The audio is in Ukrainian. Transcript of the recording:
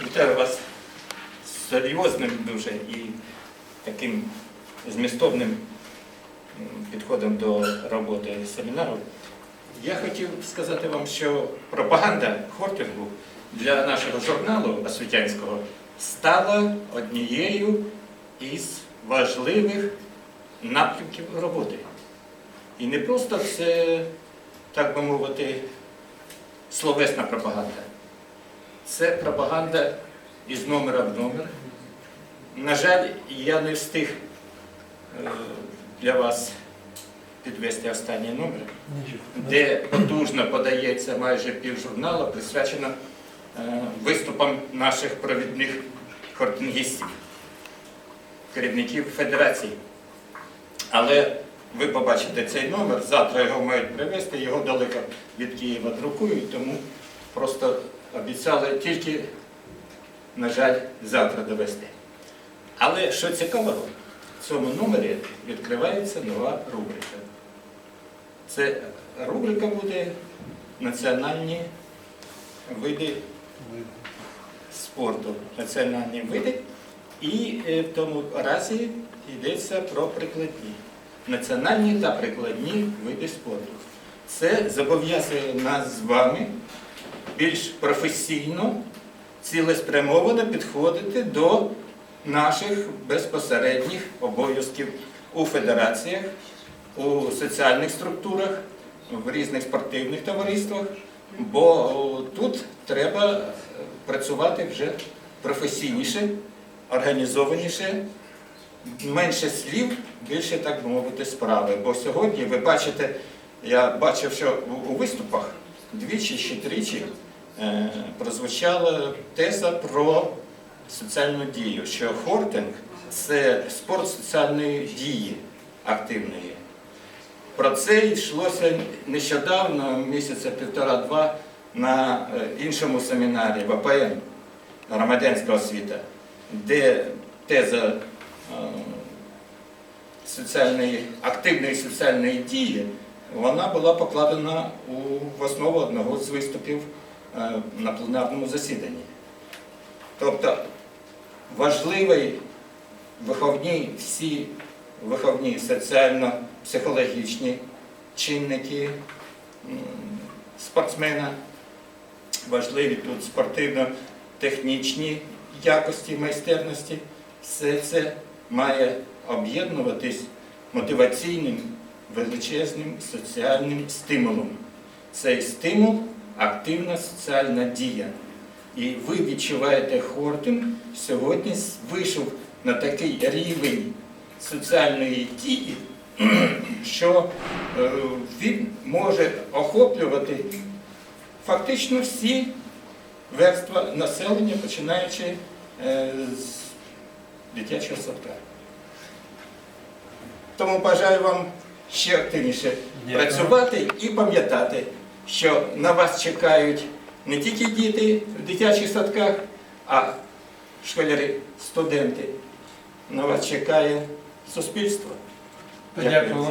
Вітаю вас серйозним дуже і таким змістовним підходом до роботи семінару. Я хотів сказати вам, що пропаганда хортингу для нашого журналу освітянського стала однією із важливих напрямків роботи. І не просто це, так би мовити, словесна пропаганда. Це пропаганда із номера в номер. На жаль, я не встиг е, для вас підвести останній номер, де потужно подається майже півжурналу, присвячено е, виступам наших провідних хортингістів, керівників федерації. Але ви побачите цей номер, завтра його мають привезти, його далеко від Києва друкують, тому просто обіцяли тільки, на жаль, завтра довести. Але що цікавого, в цьому номері відкривається нова рубрика. Це рубрика буде національні види спорту, національні види. І е, в тому разі йдеться про прикладні. Національні та прикладні види спорту. Це зобов'язує нас з вами більш професійно, цілеспрямовано підходити до наших безпосередніх обов'язків у федераціях, у соціальних структурах, в різних спортивних товариствах, бо тут треба е, працювати вже професійніше, організованіше, менше слів, більше, так би мовити, справи. Бо сьогодні ви бачите, я бачив, що у виступах двічі чи тричі е, прозвучала теза про соціальну дію, що хортинг це спорт соціальної дії активної. Про це йшлося нещодавно, місяця півтора-два, на е, іншому семінарі в АПН громадянська освіта, де теза е, соціальної, активної соціальної дії, вона була покладена в основу одного з виступів е, на пленарному засіданні. Тобто важливий виховні, всі виховні соціально-психологічні чинники спортсмена, важливі тут спортивно-технічні якості, майстерності. Все це має об'єднуватись мотиваційним величезним соціальним стимулом. Цей стимул активна соціальна дія. І ви відчуваєте Хортин сьогодні вийшов на такий рівень соціальної дії, що е, він може охоплювати фактично всі верства населення, починаючи е, з дитячого садка. Тому бажаю вам ще активніше Дякую. працювати і пам'ятати, що на вас чекають не тільки діти в дитячих садках, а школярі, студенти. На вас чекає суспільство. Дякую.